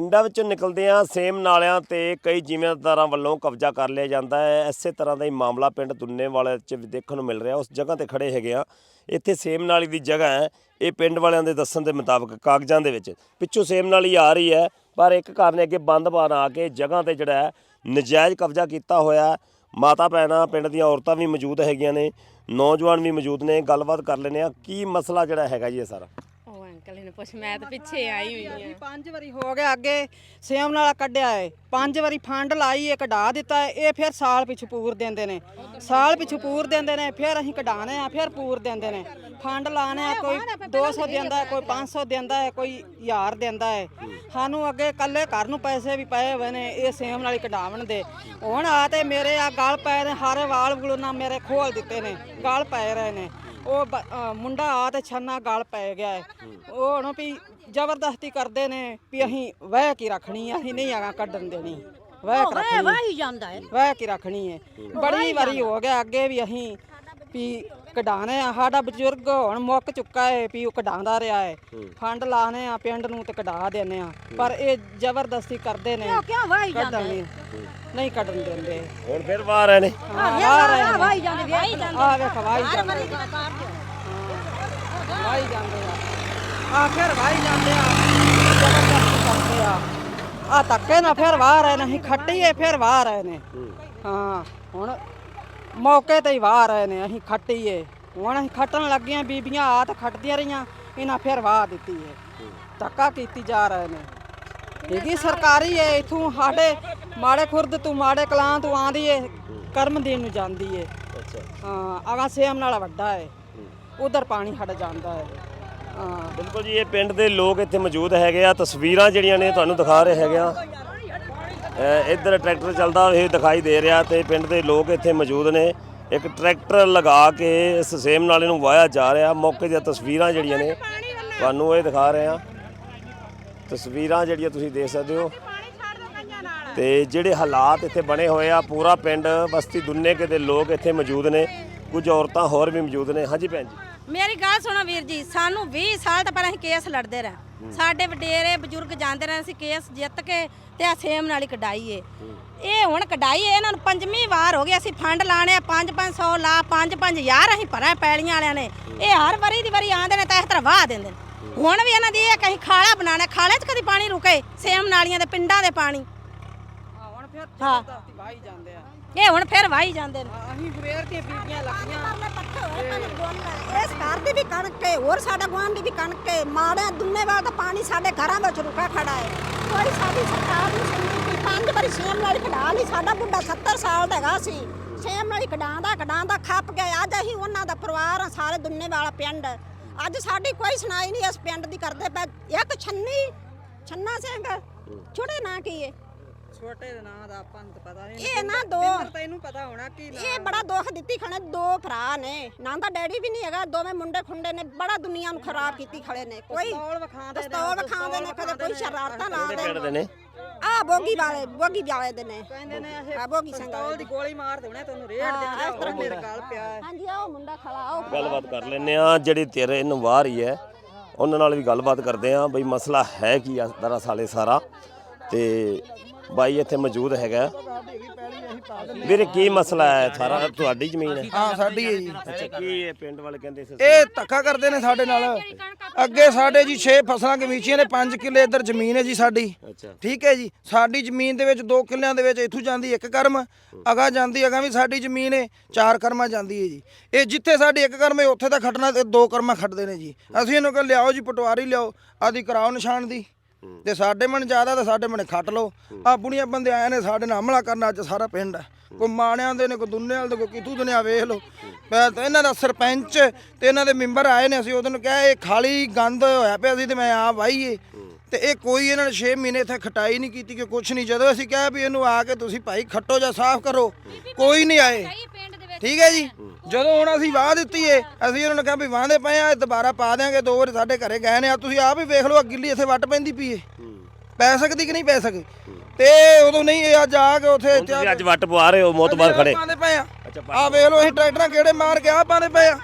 ਪਿੰਡਾਂ ਵਿੱਚੋਂ ਨਿਕਲਦਿਆਂ ਸੇਮ ਨਾਲਿਆਂ ਤੇ ਕਈ ਜ਼ਿਮੀਂਦਾਰਾਂ ਵੱਲੋਂ ਕਬਜ਼ਾ ਕਰ ਲਿਆ ਜਾਂਦਾ ਹੈ। ਇਸੇ ਤਰ੍ਹਾਂ ਦਾ ਹੀ ਮਾਮਲਾ ਪਿੰਡ ਦੁੰਨੇ ਵਾਲੇ ਚ ਦੇਖਣ ਨੂੰ ਮਿਲ ਰਿਹਾ। ਉਸ ਜਗ੍ਹਾ ਤੇ ਖੜੇ ਹੈਗੇ ਆ ਇੱਥੇ ਸੇਮ ਨਾਲੀ ਦੀ ਜਗ੍ਹਾ ਹੈ। ਇਹ ਪਿੰਡ ਵਾਲਿਆਂ ਦੇ ਦੱਸਣ ਦੇ ਮੁਤਾਬਕ ਕਾਗਜ਼ਾਂ ਦੇ ਵਿੱਚ ਪਿੱਛੋਂ ਸੇਮ ਨਾਲੀ ਆ ਰਹੀ ਹੈ, ਪਰ ਇੱਕ ਘਰ ਨੇ ਅੱਗੇ ਬੰਦ ਬਣਾ ਕੇ ਜਗ੍ਹਾ ਤੇ ਜਿਹੜਾ ਹੈ, ਨਜਾਇਜ਼ ਕਬਜ਼ਾ ਕੀਤਾ ਹੋਇਆ ਮਾਤਾ ਭੈਣਾਂ, ਪਿੰਡ ਦੀਆਂ ਔਰਤਾਂ ਵੀ ਮੌਜੂਦ ਹੈਗੀਆਂ ਨੇ, ਨੌਜਵਾਨ ਵੀ ਮੌਜੂਦ ਨੇ। ਗੱਲਬਾਤ ਕਰ ਲੈਂਦੇ ਆ ਕੀ ਮਸਲਾ ਜਿਹੜਾ ਹੈਗਾ ਜੀ ਇਹ ਸਾਰਾ? ਅੰਕਲ ਨੇ ਪੁੱਛ ਮੈਂ ਤਾਂ ਪਿੱਛੇ ਆਈ ਹੋਈ ਅਸੀਂ ਆ ਪੰਜ ਵਾਰੀ ਹੋ ਗਿਆ ਅੱਗੇ ਸੇਮ ਨਾਲਾ ਕੱਢਿਆ ਏ। ਪੰਜ ਵਾਰੀ ਫੰਡ ਲਾਈ ਏ ਕਢਾ ਦਿੱਤਾ ਏ ਇਹ ਫਿਰ ਸਾਲ ਪਿਛੂ ਪੂਰ ਦਿੰਦੇ ਨੇ। ਸਾਲ ਪਿਛੂ ਪੂਰ ਦਿੰਦੇ ਨੇ ਫਿਰ ਅਸੀਂ ਕਢਾਣੇ ਆ ਫਿਰ ਪੂਰ ਦਿੰਦੇ ਨੇ। ਫੰਡ ਲਾਣੇ ਆ ਕੋਈ 200 ਦਿੰਦਾ ਹੈ, ਕੋਈ 500 ਦਿੰਦਾ ਹੈ ਕੋਈ 1000 ਦਿੰਦਾ ਹੈ ਸਾਨੂੰ ਅੱਗੇ ਕੱਲੇ ਘਰ ਨੂੰ ਪੈਸੇ ਵੀ ਪਏ ਹੋਏ ਨੇ ਇਹ ਸੇਮ ਨਾਲ ਹੀ ਕਢਾਵਣ ਦੇ। ਹੁਣ ਆ ਤੇ ਮੇਰੇ ਆ ਗਲ ਪਏ ਨੇ ਹਾਰੇ ਵਾਲ ਵਲੂਨਾ ਮੇਰੇ ਖੋਲ ਦਿੱਤੇ ਨੇ ਗਲ ਪੈ ਰਹੇ ਨੇ। ਉਹ ਬ- ਅ, ਮੁੰਡਾ ਆ ਤੇ ਛੰਨਾ ਗਲ ਪੈ ਗਿਆ ਹੈ। ਉਹ ਹੁਣ ਵੀ ਜ਼ਬਰਦਸਤੀ ਕਰਦੇ ਨੇ ਵੀ ਅਸੀਂ ਵਹਿ ਕੀ ਰੱਖਣੀ ਆ ਅਸੀਂ ਨਹੀਂ ਆਗਾ ਕੱਢਣ ਦੇਣੀ। ਵਹਿ ਕੇ ਰੱਖਣੀ ਵਾਹੀ ਜਾਂਦਾ ਹੈ। ਵਹਿ ਕੇ ਰੱਖਣੀ ਹੈ। ਬੜੀ ਵਾਰੀ ਹੋ ਗਿਆ ਅੱਗੇ ਵੀ ਅਸੀਂ ਵੀ ਕਢਾਣੇ ਆ ਸਾਡਾ ਬਜ਼ੁਰਗ ਹੁਣ ਮੁੱਕ ਚੁੱਕਾ ਹੈ ਵੀ ਉਹ ਕਢਾਉਂਦਾ ਰਿਹਾ ਹੈ। ਫੰਡ ਲਾਣੇ ਆ ਪਿੰਡ ਨੂੰ ਤੇ ਕਢਾ ਦਿੰਦੇ ਆ। ਪਰ ਇਹ ਜ਼ਬਰਦਸਤੀ ਕਰਦੇ ਨੇ ਕਿਉਂ ਵਾਹੀ ਕੱਢਣ ਨਹੀਂ ਨਹੀਂ ਕੱਢਣ ਦਿੰਦੇ। ਹੁਣ ਫਿਰ ਬਾਹਰ ਆਏ ਨੇ। ਹਾਂ, ਆ ਰਹੇ ਨੇ। ਵਾਹੀ ਜਾਂਦੇ ਵਾਹੀ ਜਾਂਦੇ ਆ ਵੇਖ ਵਾਈ ਜਾਂਦੇ। ਵਾਈ ਜਾਂਦੇ ਆ ਆ ਫਿਰ ਵਾਈ ਜਾਂਦੇ ਆ। ਜ਼ਬਰਦਸਤੀ ਕਰਦੇ ਆ। ਆ ਨਾਲ ਫਿਰ ਵਾਹ ਰਹੇ ਨੇ ਅਸੀਂ ਖੱਟੀਏ ਫਿਰ ਵਾਹ ਰਹੇ ਨੇ। ਹਾਂ ਹੁਣ ਮੌਕੇ ਤੇ ਹੀ ਵਾਹ ਰਹੇ ਨੇ ਅਸੀਂ ਖੱਟੀਏ। ਹੁਣ ਅਸੀਂ ਖੱਟਣ ਲੱਗੀਆਂ ਬੀਬੀਆਂ ਆ ਤਾਂ ਖੱਟਦੀਆਂ ਰਹੀਆਂ ਇਹਨਾਂ ਫਿਰ ਵਾਹ ਦਿੱਤੀ ਹੈ ਧੱਕਾ ਕੀਤੀ ਜਾ ਰਹੇ ਨੇ। ਇਹਦੀ ਸਰਕਾਰੀ ਹੈ ਇਥੋਂ ਸਾਡੇ ਮਾੜੇ ਖੁਰਦ ਤੋਂ ਮਾੜੇ ਕਲਾਂ ਤੋਂ ਆਂਦੀ ਏ ਕਰਮ ਦੇਣ ਨੂੰ ਜਾਂਦੀ ਏ। ਅੱਛਾ। ਹਾਂ ਆਗਾ ਸੇਮ ਨਾਲ ਵੱਡਾ ਹੈ ਉਧਰ ਪਾਣੀ ਹਟ ਜਾਂਦਾ ਹੈ ਹਾਂ। ਬਿਲਕੁਲ ਜੀ ਇਹ ਪਿੰਡ ਦੇ ਲੋਕ ਇੱਥੇ ਮੌਜੂਦ ਹੈਗੇ ਆ ਤਸਵੀਰਾਂ ਜਿਹੜੀਆਂ ਨੇ ਤੁਹਾਨੂੰ ਦਿਖਾ ਰਹੇ ਹੈਗੇ ਆ। ਇੱਧਰ ਟਰੈਕਟਰ ਚੱਲਦਾ ਇਹ ਦਿਖਾਈ ਦੇ ਰਿਹਾ ਤੇ ਪਿੰਡ ਦੇ ਲੋਕ ਇੱਥੇ ਮੌਜੂਦ ਨੇ। ਇੱਕ ਟਰੈਕਟਰ ਲਗਾ ਕੇ ਇਸ ਸੇਮ ਨਾਲੇ ਨੂੰ ਵਾਇਆ ਜਾ ਰਿਹਾ। ਮੌਕੇ ਦੀਆਂ ਤਸਵੀਰਾਂ ਜਿਹੜੀਆਂ ਨੇ, ਤੁਹਾਨੂੰ ਇਹ ਦਿਖਾ ਰਹੇ ਆ ਤਸਵੀਰਾਂ ਜਿਹੜੀਆਂ ਤੁਸੀਂ ਦੇਖ ਸਕਦੇ ਹੋ। ਤੇ ਜਿਹੜੇ ਹਾਲਾਤ ਇੱਥੇ ਬਣੇ ਹੋਏ ਆ, ਪੂਰਾ ਪਿੰਡ, ਬਸਤੀ ਦੁੰਨੇਕੇ ਦੇ ਲੋਕ ਇੱਥੇ ਮੌਜੂਦ ਨੇ। ਕੁਝ ਔਰਤਾਂ ਹੋਰ ਵੀ ਮੌਜੂਦ ਨੇ। ਹਾਂਜੀ ਭੈਣ ਜੀ। ਮੇਰੀ ਗੱਲ ਸੁਣੋ ਵੀਰ ਜੀ ਸਾਨੂੰ 20 ਸਾਲ ਤੋਂ ਪਹਿਲਾਂ ਅਸੀਂ ਕੇਸ ਲੜਦੇ ਰਹੇ। ਸਾਡੇ ਵਡੇਰੇ ਬਜ਼ੁਰਗ ਜਾਂਦੇ ਰਹੇ ਅਸੀਂ ਕੇਸ ਜਿੱਤ ਕੇ ਤੇ ਆ ਸੇਮ ਨਾਲ ਹੀ ਕਢਾਈ ਏ ਇਹ ਹੁਣ ਕਢਾਈ ਏ, ਇਹਨਾਂ ਨੂੰ ਪੰਜਵੀਂ ਵਾਰ ਹੋ ਗਈ ਅਸੀਂ ਫੰਡ ਲਾਣੇ 5-500 ਲਾ 5-5 ਹਜ਼ਾਰ ਅਸੀਂ ਭਰਿਆ ਪੈਲੀਆਂ ਵਾਲਿਆਂ ਨੇ। ਇਹ ਹਰ ਵਾਰੀ ਦੀ ਵਾਰੀ ਆਂਦੇ ਨੇ ਤਾਂ ਇਸ ਤਰ੍ਹਾਂ ਵਾਹ ਦਿੰਦੇ ਨੇ। ਹੁਣ ਵੀ ਇਹਨਾਂ ਦੀ ਇਹ ਕਹੀਂ ਖਾਲਾ ਬਣਾਣਾ ਖਾਲੇ 'ਚ ਕਦੀ ਪਾਣੀ ਰੁਕੇ ਸੇਮ ਨਾਲੀਆਂ ਦੇ ਪਿੰਡਾਂ ਦੇ ਪਾਣੀ। ਹੁਣ ਫਿਰ ਹਾਂ। ਵਾਈ ਜਾਂਦੇ ਆ। ਇਹ ਹੁਣ ਫਿਰ ਵਾਹੀ ਜਾਂਦੇ ਨੇ। ਅਸੀਂ ਫੇਰ ਕੇ ਬੀਬੀਆਂ ਲੱਗੀਆਂ। ਇਸ ਘਰ ਦੀ ਵੀ ਕਣਕ ਹੈ ਹੋਰ ਸਾਡਾ ਗੁਆਂਢ ਦੀ ਵੀ ਕਣਕ ਹੈ ਮਾੜੇ ਦੁੰਨੇ ਵਾਲਾ ਤਾਂ ਪਾਣੀ ਸਾਡੇ ਘਰਾਂ ਵਿੱਚ ਰੁਕਾ ਖੜਾ ਹੈ ਕੋਈ ਸਾਡੀ ਸਰਕਾਰ ਨੂੰ ਸੁਣਦੀ ਪੰਜ ਵਾਰੀ ਸੇਮ ਨਾਲ ਕਢਾ ਲਈ। ਸਾਡਾ ਬੁੱਢਾ 70 ਸਾਲ ਦਾ ਹੈਗਾ ਸੀ। ਸੇਮ ਨਾਲ ਕਢਾਉਂਦਾ ਕਢਾਉਂਦਾ ਖੱਪ ਗਿਆ। ਅੱਜ ਅਸੀਂ ਉਹਨਾਂ ਦਾ ਪਰਿਵਾਰ ਆ ਸਾਰੇ ਦੁੰਨੇ ਵਾਲਾ ਪਿੰਡ। ਅੱਜ ਸਾਡੀ ਕੋਈ ਸੁਣਾਈ ਨਹੀਂ ਇਸ ਪਿੰਡ ਦੀ ਕਰਦੇ ਪਏ। ਇੱਕ ਛੰਨੀ ਛੰਨਾ ਸਿੰਘ। ਛੋੜੇ ਨਾਂ ਕੀ ਹੈ ਛੋਟੇ ਦੇ ਨਾਂ ਦਾ ਆਪਾਂ ਨੂੰ ਤਾਂ ਪਤਾ ਨਹੀਂ ਇਹ ਨਾ ਦੋ ਤੈਨੂੰ ਪਤਾ ਹੋਣਾ ਕੀ ਨਾਂ ਇਹ ਬੜਾ ਦੁੱਖ ਦਿੱਤੀ ਖਣੇ ਦੋ ਭਰਾ ਨੇ। ਨਾ ਤਾਂ ਡੈਡੀ ਵੀ ਨਹੀਂ ਹੈਗਾ ਦੋਵੇਂ ਮੁੰਡੇ ਖੁੰਡੇ ਨੇ ਬੜਾ ਦੁਨੀਆ ਨੂੰ ਖਰਾਬ ਕੀਤੀ ਖੜੇ ਨੇ। ਕੋਈ ਪਿਸਤੌਲ ਵਿਖਾਉਂਦੇ ਨੇ, ਪਿਸਤੌਲ ਵਿਖਾਉਂਦੇ ਨੇ ਕਦੇ ਕੋਈ ਸ਼ਰਾਰਤਾਂ ਕਿਹੜੇ ਪਿੰਡ ਲਾਉਂਦੇ ਦੇ ਨੇ। ਆ ਬੋਗੀ ਵਾਲੇ ਬੋਗੀ ਵਾਲੇ ਦੇ ਨੇ। ਕਹਿੰਦੇ ਨੇ ਇਹ ਆ ਬੋਗੀ ਸਿੰਘ ਪਿਸਤੌਲ ਦੀ ਗੋਲੀ ਮਾਰ ਦੇਣੇ ਤੈਨੂੰ ਰੇਡ ਦਿੱਤਾ ਉਹ ਮੇਰੇ ਗਲ ਪਿਆ ਹੈ। ਹਾਂਜੀ ਆ ਉਹ ਮੁੰਡਾ ਖੜਾ ਆਓ ਗੱਲਬਾਤ ਕਰ ਲੈਂਦੇ ਆ ਜਿਹੜੀ ਤੇਰੇ ਬਾਹਰ ਹੀ ਹੈ ਉਹਨਾਂ ਨਾਲ ਵੀ ਗੱਲਬਾਤ ਕਰਦੇ ਆ ਬਈ ਮਸਲਾ ਹੈ ਕੀ ਆ ਦਰਅਸਲ ਇਹ ਸਾਰਾ। ਤੇ ਬਾਈ ਇੱਥੇ ਮੌਜੂਦ ਹੈਗਾ। ਵੀਰੇ ਕੀ ਮਸਲਾ ਹੈ? ਸਾਰਾ ਤੁਹਾਡੀ ਜ਼ਮੀਨ ਹੈ। ਹਾਂ ਸਾਡੀ ਹੈ ਜੀ। ਅੱਛਾ ਕੀ ਇਹ ਪਿੰਡ ਵਾਲੇ ਕਹਿੰਦੇ ਸੀ? ਇਹ ਧੱਕਾ ਕਰਦੇ ਨੇ ਸਾਡੇ ਨਾਲ। ਅੱਗੇ ਸਾਡੇ ਜੀ 6 ਫਸਲਾਂ ਕਮੀਚੀਆਂ ਨੇ 5 ਕਿੱਲੇ ਇੱਧਰ ਜ਼ਮੀਨ ਹੈ ਜੀ ਸਾਡੀ। ਅੱਛਾ। ਠੀਕ ਹੈ ਜੀ। ਸਾਡੀ ਜ਼ਮੀਨ ਦੇ ਵਿੱਚ 2 ਕਿੱਲਿਆਂ ਦੇ ਵਿੱਚ ਇੱਥੋਂ ਜਾਂਦੀ ਇੱਕ ਕਰਮ ਅਗਾ ਜਾਂਦੀ ਅਗਾ ਵੀ ਸਾਡੀ ਜ਼ਮੀਨ ਹੈ ਚਾਰ ਕਰਮਾਂ ਜਾਂਦੀ ਹੈ ਜੀ। ਇਹ ਜਿੱਥੇ ਸਾਡੀ ਇੱਕ ਕਰਮ ਹੈ ਉੱਥੇ ਤਾਂ ਖੱਟਣਾ ਤੇ ਦੋ ਕਰਮਾਂ ਖੱਟਦੇ ਨੇ ਜੀ। ਅਸੀਂ ਇਹਨੂੰ ਕਹ ਲਿਆਓ ਜੀ ਪਟਵਾਰੀ ਲਿਆਓ ਆਦੀ ਕਰਾਓ ਨਿਸ਼ਾਨ ਦੀ। ਤੇ ਸਾਡੇ ਮਨ ਜ਼ਿਆਦਾ ਤਾਂ ਸਾਡੇ ਮਨ ਖੱਟ ਲਓ। ਆ ਬੁਣੀਆਂ ਬੰਦੇ ਆਏ ਨੇ ਸਾਡੇ ਨਾਲ ਹਮਲਾ ਕਰਨ, ਅੱਜ ਸਾਰਾ ਪਿੰਡ ਹੈ। ਕੋਈ ਮਾਣਿਆਂ ਦੇ ਨੇ, ਕੋਈ ਦੁੰਨੇ ਦੇ, ਕੋਈ ਕਿਤੂ ਦੁਨਿਆ ਵੇਖ ਲਓ। ਮੈਂ ਤਾਂ ਇਹਨਾਂ ਦਾ ਸਰਪੰਚ ਤੇ ਇਹਨਾਂ ਦੇ ਮੈਂਬਰ ਆਏ ਨੇ, ਅਸੀਂ ਉਹਦੋਂ ਕਿਹਾ, ਇਹ ਖਾਲੀ ਗੰਦ ਹੋਇਆ ਪਿਆ ਸੀ ਤੇ ਮੈਂ ਆ ਵਾਹੀਏ ਤੇ ਇਹ ਕੋਈ ਇਹਨਾਂ ਨੇ 6 ਮਹੀਨੇ ਇੱਥੇ ਖਟਾਈ ਨਹੀਂ ਕੀਤੀ ਕਿ ਕੁਛ ਨਹੀਂ। ਜਦੋਂ ਅਸੀਂ ਕਿਹਾ ਵੀ ਇਹਨੂੰ ਆ ਕੇ ਤੁਸੀਂ ਭਾਈ ਖੱਟੋ ਜਾਂ ਸਾਫ਼ ਕਰੋ, ਕੋਈ ਨਹੀਂ ਆਏ। ਠੀਕ ਹੈ ਜੀ? ਜਦੋਂ ਹੁਣ ਅਸੀਂ ਵਾਹ ਦਿੱਤੀ ਏ ਅਸੀਂ ਉਹਨਾਂ ਨੂੰ ਕਿਹਾ ਵੀ ਵਾਹਦੇ ਪਏ ਆ ਦੁਬਾਰਾ ਪਾ ਦਿਆਂਗੇ ਦੋ ਵਾਰ ਸਾਡੇ ਘਰੇ ਗਏ ਨੇ ਆ ਤੁਸੀਂ ਆਪ ਹੀ ਵੇਖ ਲਓ ਆ ਗਿੱਲੀ ਇੱਥੇ ਵੱਟ ਪੈਂਦੀ ਪਈ ਏ। ਪੈ ਸਕਦੀ ਕਿ ਨਹੀਂ ਪੈ ਸਕਦੀ? ਤੇ ਉਦੋਂ ਨਹੀਂ ਇਹ ਅੱਜ ਆ ਕੇ ਉੱਥੇ ਤੁਸੀਂ ਅੱਜ ਵੱਟ ਪਵਾ ਰਹੇ ਹੋ ਮੋਤਬਾਰ ਖੜੇ। ਪਾਉਂਦੇ ਪਏ ਆ। ਆ ਵੇਖ ਲਓ ਅਸੀਂ ਟਰੈਕਟਰਾਂ ਕਿਹੜੇ ਮਾਰ ਕੇ ਆ ਪਾਉਂਦੇ ਪਏ ਆ।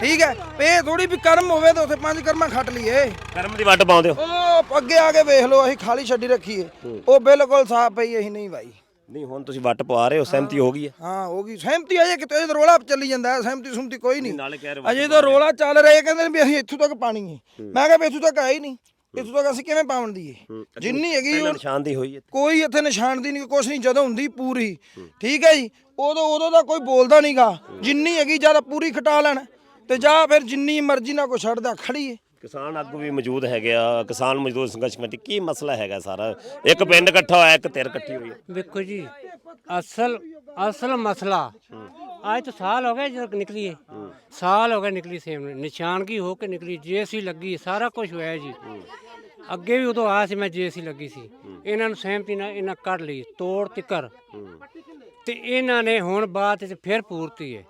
ਠੀਕ ਹੈ ਇਹ ਥੋੜੀ ਵੀ ਕਰਮ ਹੋਵੇ ਤਾਂ ਉੱਥੇ ਪੰਜ ਕਰਮਾਂ ਖੱਟ ਲਈਏ। ਕਰਮ ਦੀ ਵੱਟ ਪਾਉਂਦੇ ਹੋ। ਉਹ ਅੱਗੇ ਆ ਕੇ ਵੇਖ ਲਓ ਅਸੀਂ ਖਾਲੀ ਛੱਡੀ ਰੱਖੀ ਏ। ਉਹ ਬਿਲਕੁਲ ਸਾਫ਼ ਪਈ ਅਸੀਂ ਨਹੀਂ ਵਾਈ ਨਹੀਂ ਹੁਣ ਤੁਸੀਂ ਵੱਟ ਪਵਾ ਰਹੇ ਹੋ ਸਹਿਮਤੀ ਹੋ ਗਈ ਹੈ। ਹਾਂ ਹੋ ਗਈ। ਸਹਿਮਤੀ ਅਜੇ ਕਿਤੇ ਤਾਂ ਰੋਲਾ ਚੱਲੀ ਜਾਂਦਾ ਹੈ, ਸਹਿਮਤੀ ਸੁਮਤੀ ਕੋਈ ਨਹੀਂ। ਨਾਲੇ ਕਹਿ ਰਹੇ ਅਜੇ ਤਾਂ ਰੋਲਾ ਚੱਲ ਰਿਹਾ ਇਹ ਕਹਿੰਦੇ ਨੇ ਵੀ ਅਸੀਂ ਇੱਥੋਂ ਤੱਕ ਪਾਣੀ ਹੈ। ਮੈਂ ਕਿਹਾ ਵੀ ਇੱਥੋਂ ਤੱਕ ਆਇਆ ਹੀ। ਨਹੀਂ ਇੱਥੋਂ ਤੱਕ ਅਸੀਂ ਕਿਵੇਂ ਪਾਉਣ ਦੀਏ ਜਿੰਨੀ ਹੈਗੀ ਪਹਿਲਾਂ ਉਹ- ਨਿਸ਼ਾਨਦੀ ਹੋਈ ਹੈ। ਕੋਈ ਇੱਥੇ ਨਿਸ਼ਾਨ ਦੀ ਨਹੀਂ ਕੁਛ ਨਹੀਂ ਜਦੋਂ ਹੁੰਦੀ ਪੂਰੀ। ਠੀਕ ਹੈ ਜੀ? ਉਦੋਂ ਉਦੋਂ ਦਾ ਕੋਈ ਬੋਲਦਾ ਨਹੀਂਗਾ ਜਿੰਨੀ ਹੈਗੀ ਜਦ ਪੂਰੀ ਖਟਾ ਲੈਣ। ਤੇ ਜਾਂ ਫਿਰ ਜਿੰਨੀ ਮਰਜ਼ੀ ਨਾਲ ਕੋਈ ਛੱਡਦਾ ਖੜੀ ਏ ਕਿਸਾਨ ਆਗੂ ਵੀ ਮੌਜੂਦ ਹੈਗੇ ਆ ਕਿਸਾਨ ਮਜ਼ਦੂਰ ਸੰਘਰਸ਼ ਕਮੇਟੀ ਕੀ ਮਸਲਾ ਹੈਗਾ ਸਾਰਾ? ਇੱਕ ਪਿੰਡ ਇਕੱਠਾ ਹੋਇਆ ਇੱਕ ਧਿਰ ਇਕੱਠੀ ਹੋਈ ਹੈ। ਵੇਖੋ ਜੀ ਅਸਲ ਅਸਲ ਮਸਲਾ ਅੱਜ ਤੋਂ ਸਾਲ ਹੋ ਗਿਆ ਜਦੋਂ ਨਿਕਲੀ ਹੈ। ਸਾਲ ਹੋ ਗਿਆ ਨਿਕਲੀ ਸੇਮ ਨਿਸ਼ਾਨਗੀ ਹੋ ਕੇ ਨਿਕਲੀ ਜੇਸੀ ਲੱਗੀ ਸਾਰਾ ਕੁਝ ਹੋਇਆ ਜੀ। ਅੱਗੇ ਵੀ ਉਦੋਂ ਆਇਆ ਸੀ ਮੈਂ ਜੇਸੀ ਲੱਗੀ ਸੀ। ਇਹਨਾਂ ਨੂੰ ਸਹਿਮਤੀ ਨਾਲ ਇਹਨਾਂ ਕੱਢ ਲਈ ਤੋੜ ਤਿੱਕਰ। ਤੇ ਇਹਨਾਂ ਨੇ ਹੁਣ ਬਾਅਦ ਵਿੱਚ ਫਿਰ ਪੂਰਤੀ ਹੈ।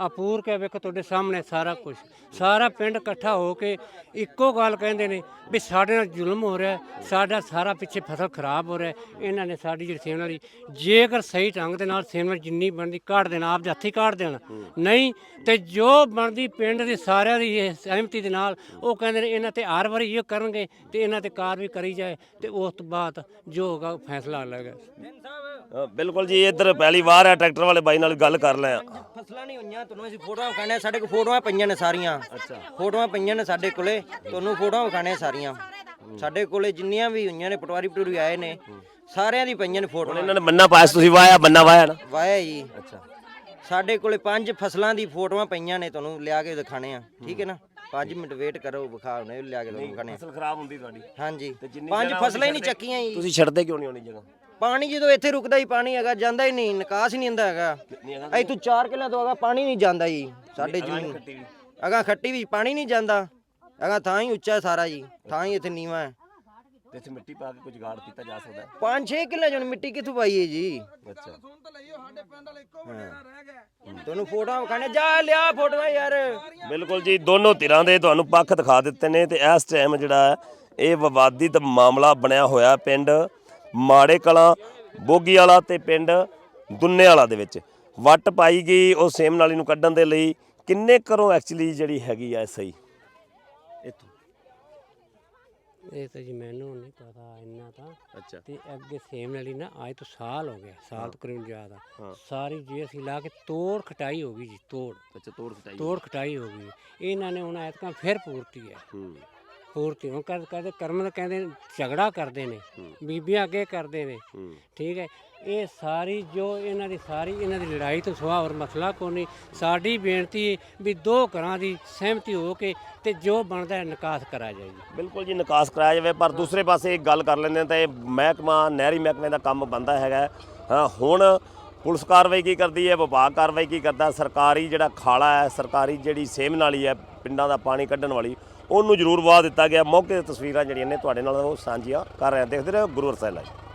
ਆ ਪੂਰ ਕੇ ਵੇਖੋ ਤੁਹਾਡੇ ਸਾਹਮਣੇ ਸਾਰਾ ਕੁਝ ਸਾਰਾ ਪਿੰਡ ਇਕੱਠਾ ਹੋ ਕੇ ਇੱਕੋ ਗੱਲ ਕਹਿੰਦੇ ਨੇ ਵੀ ਸਾਡੇ ਨਾਲ ਜ਼ੁਲਮ ਹੋ ਰਿਹਾ ਹੈ, ਸਾਡਾ ਸਾਰਾ ਪਿੱਛੇ ਫਸਲ ਖਰਾਬ ਹੋ ਰਿਹਾ ਹੈ। ਇਹਨਾਂ ਨੇ ਸਾਡੀ ਜਿਹੜੀ ਵਾਲੀ ਜੇਕਰ ਸਹੀ ਢੰਗ ਦੇ ਨਾਲ ਸੇਮ ਜਿੰਨੀ ਬਣਦੀ ਕਾਢ ਦੇਣ ਆਪ ਦੇ ਹੱਥੀ ਕਾਢ ਦੇਣ। ਨਹੀਂ ਤੇ ਜੋ ਬਣਦੀ ਪਿੰਡ ਦੇ ਸਾਰਿਆਂ ਦੀ ਇਹ ਸਹਿਮਤੀ ਦੇ ਨਾਲ ਉਹ ਕਹਿੰਦੇ ਨੇ ਇਹਨਾਂ ਤੇ ਹਰ ਵਾਰੀ ਇਹ ਕਰਨਗੇ ਤੇ ਇਹਨਾਂ ਤੇ ਕਾਰਵਾਈ ਕਰੀ ਜਾਏ ਤੇ ਉਸ ਤੋਂ ਬਾਅਦ ਜੋ ਹੋਗਾ ਫੈਸਲਾ ਲੱਗਾ ਬਿਲਕੁਲ ਜੀ ਇੱਧਰ ਪਹਿਲੀ ਵਾਰ ਹੈ ਟਰੈਕਟਰ ਵਾਲੇ ਬਾਈ ਨਾਲ ਗੱਲ ਕਰ ਲਿਆ ਫਸਲਾਂ ਨਹੀਂ ਹੋਈਆਂ ਤੁਹਾਨੂੰ ਅਸੀਂ ਫੋਟੋਆਂ ਵਿਖਾਣੇ ਸਾਡੇ ਕੋਲ ਫੋਟੋਆਂ ਪਈਆਂ ਨੇ ਸਾਰੀਆਂ। ਅੱਛਾ। ਫੋਟੋਆਂ ਪਈਆਂ ਨੇ ਸਾਡੇ ਕੋਲੇ ਤੁਹਾਨੂੰ ਫੋਟੋਆਂ ਵਿਖਾਣੇ ਸਾਰੀਆਂ। ਸਾਡੇ ਕੋਲੇ ਜਿੰਨੀਆਂ ਵੀ ਹੋਈਆਂ ਨੇ ਪਟਵਾਰੀ ਪਟੂਰੀ ਆਏ ਨੇ ਸਾਰਿਆਂ ਦੀ ਪਈਆਂ ਨੇ ਹੁਣ ਫੋਟੋਆਂ ਇਹਨਾਂ ਨੇ ਬੰਨਾ ਪਾਸ ਤੁਸੀਂ ਵਾਇਆ ਬੰਨਾ ਵਾਇਆ ਨਾ? ਵਾਇਆ ਜੀ। ਅੱਛਾ। ਸਾਡੇ ਕੋਲੇ ਪੰਜ ਫਸਲਾਂ ਦੀ ਫੋਟੋਆਂ ਪਈਆਂ ਨੇ ਤੁਹਾਨੂੰ ਲਿਆ ਕੇ ਦਿਖਾਣੇ ਆ ਠੀਕ ਹੈ ਨਾ? 5 ਮਿੰਟ ਵੇਟ ਕਰੋ ਵਿਖਾਉਣੇ ਲਿਆ ਕੇ ਤੁਹਾਨੂੰ ਵਿਖਾਣੇ ਆ। ਫਸਲ ਖਰਾਬ ਹੁੰਦੀ ਤੁਹਾਡੀ। ਹਾਂਜੀ। ਜਿੰਨੀ ਪੰਜ ਫਸਲਾਂ ਹੀ ਨਹੀਂ ਚੱਕੀਆਂ ਜੀ। ਤੁਸੀਂ ਛੱਡਦੇ ਕਿਉਂ ਨਹੀਂ ਹੋਣੀ ਜਗ੍ਹਾ? ਪਾਣੀ ਜਦੋਂ ਇੱਥੇ ਰੁਕਦਾ ਹੀ ਪਾਣੀ ਹੈਗਾ ਜਾਂਦਾ ਹੀ ਨਹੀਂ ਨਿਕਾਸ ਹੀ ਨਹੀਂ ਹੁੰਦਾ ਹੈਗਾ। ਇੱਥੋਂ 4 ਕਿੱਲਿਆਂ ਤੋਂ ਅਗਾ ਪਾਣੀ ਨਹੀਂ ਜਾਂਦਾ ਜੀ ਸਾਡੇ ਜ਼ਮੀਨ ਅਗਾ ਖੱਟੀ ਵੀ। ਪਾਣੀ ਨਹੀਂ ਜਾਂਦਾ। ਅਗਾ ਥਾਂ ਹੀ ਉੱਚਾ ਹੈ ਸਾਰਾ ਜੀ ਥਾਂ ਹੀ ਇੱਥੇ ਨੀਵਾ ਹੈ। ਤੇ ਇੱਥੇ ਮਿੱਟੀ ਪਾ ਕੇ ਕੁਝ ਗਾੜ ਕੀਤਾ ਜਾ ਸਕਦਾ ਹੈ। 5-6 ਕਿੱਲੇ ਜਣ ਮਿੱਟੀ ਕਿੱਥੋਂ ਪਾਈਏ ਜੀ? ਅੱਛਾ। ਤੁਹਾਨੂੰ ਫੋਟੋਆਂ ਵਿਖਾਣੇ ਜਾ ਲਿਆ ਫੋਟੋਆਂ ਯਾਰ। ਬਿਲਕੁਲ ਜੀ ਦੋਨੋਂ ਧਿਰਾਂ ਦੇ ਤੁਹਾਨੂੰ ਪੱਖ ਦਿਖਾ ਦਿੱਤੇ ਨੇ ਤੇ ਇਸ ਟਾਈਮ ਜਿਹੜਾ ਹੈ, ਇਹ ਵਿਵਾਦਿਤ ਮਾਮਲਾ ਬਣਿਆ ਹੋਇਆ ਪਿੰਡ ਮਾੜੇ ਕਲਾਂ ਬੋਗੀ ਵਾਲਾ ਤੇ ਪਿੰਡ ਦੁੰਨੇ ਵਾਲਾ ਦੇ ਵਿੱਚ। ਵੱਟ ਪਾਈ ਗਈ ਉਹ ਸੇਮ ਨਾਲੀ ਨੂੰ ਕੱਢਣ ਦੇ ਲਈ। ਕਿੰਨੇ ਕਰੋਂ ਐਕਚੁਅਲੀ ਜਿਹੜੀ ਹੈਗੀ ਆ ਸਹੀ? ਇੱਥੋਂ। ਇਹ ਤਾਂ ਜੀ ਮੈਨੂੰ ਨਹੀਂ ਪਤਾ ਇੰਨਾ ਤਾਂ। ਅੱਛਾ। ਤੇ ਅੱਗੇ ਸੇਮ ਵਾਲੀ ਨਾ ਅੱਜ ਤੋਂ ਸਾਲ ਹੋ ਗਿਆ ਸਾਲ ਤੋਂ ਕਰੀਬ ਜ਼ਿਆਦਾ। ਸਾਰੀ ਜੇ ਅਸੀਂ ਲਾ ਕੇ ਤੋੜ ਖਟਾਈ ਹੋ ਗਈ ਜੀ ਤੋੜ। ਅੱਛਾ ਤੋੜ ਖਟਾਈ। ਤੋੜ ਖਟਾਈ ਹੋ ਗਈ। ਇਹਨਾਂ ਨੇ ਹੁਣ ਐਤਕਾਂ ਫਿਰ ਪੂਰਤੀ ਹੈ। ਹੂੰ ਪੂਰਤੀ ਹੁਣ ਕਰ ਕਰਦੇ ਕਰਮ ਦਾ ਕਹਿੰਦੇ ਝਗੜਾ ਕਰਦੇ ਨੇ ਬੀਬੀਆਂ ਅੱਗੇ ਕਰਦੇ ਨੇ। ਠੀਕ ਹੈ? ਇਹ ਸਾਰੀ ਜੋ ਇਹਨਾਂ ਦੀ ਸਾਰੀ ਇਹਨਾਂ ਦੀ ਲੜਾਈ ਤੋਂ ਸੁਆ ਹੋਰ ਮਸਲਾ ਕੋਈ ਨਹੀਂ। ਸਾਡੀ ਬੇਨਤੀ ਵੀ ਦੋ ਘਰਾਂ ਦੀ ਸਹਿਮਤੀ ਹੋ ਕੇ ਤੇ ਜੋ ਬਣਦਾ ਹੈ ਨਿਕਾਸ ਕਰਾ ਜਾਏ ਜੀ। ਬਿਲਕੁਲ ਜੀ ਨਿਕਾਸ ਕਰਾਇਆ ਜਾਵੇ ਪਰ ਦੂਸਰੇ ਪਾਸੇ ਇੱਕ ਗੱਲ ਕਰ ਲੈਂਦੇ ਹਾਂ ਤਾਂ ਇਹ ਮਹਿਕਮਾ ਨਹਿਰੀ ਮਹਿਕਮੇ ਦਾ ਕੰਮ ਬੰਦਾ ਹੈਗਾ ਹਾਂ। ਹੁਣ ਪੁਲਿਸ ਕਾਰਵਾਈ ਕੀ ਕਰਦੀ ਹੈ ਵਿਭਾਗ ਕਾਰਵਾਈ ਕੀ ਕਰਦਾ ਸਰਕਾਰੀ ਜਿਹੜਾ ਖਾਲਾ ਹੈ ਸਰਕਾਰੀ ਜਿਹੜੀ ਸੇਮ ਨਾਲੀ ਹੈ ਪਿੰਡਾਂ ਦਾ ਪਾਣੀ ਕੱਢਣ ਵਾਲੀ ਉਹਨੂੰ ਜ਼ਰੂਰ ਵਾਹ ਦਿੱਤਾ ਗਿਆ। ਮੌਕੇ ਦੀ ਤਸਵੀਰਾਂ ਜਿਹੜੀਆਂ ਨੇ ਤੁਹਾਡੇ ਨਾਲ ਉਹ ਸਾਂਝੀਆਂ ਕਰ ਰਹੇ ਹਾਂ। ਦੇਖਦੇ ਰਹੋ ਗੁਰੂ ਅਰਸਲ ਲਾਈਵ।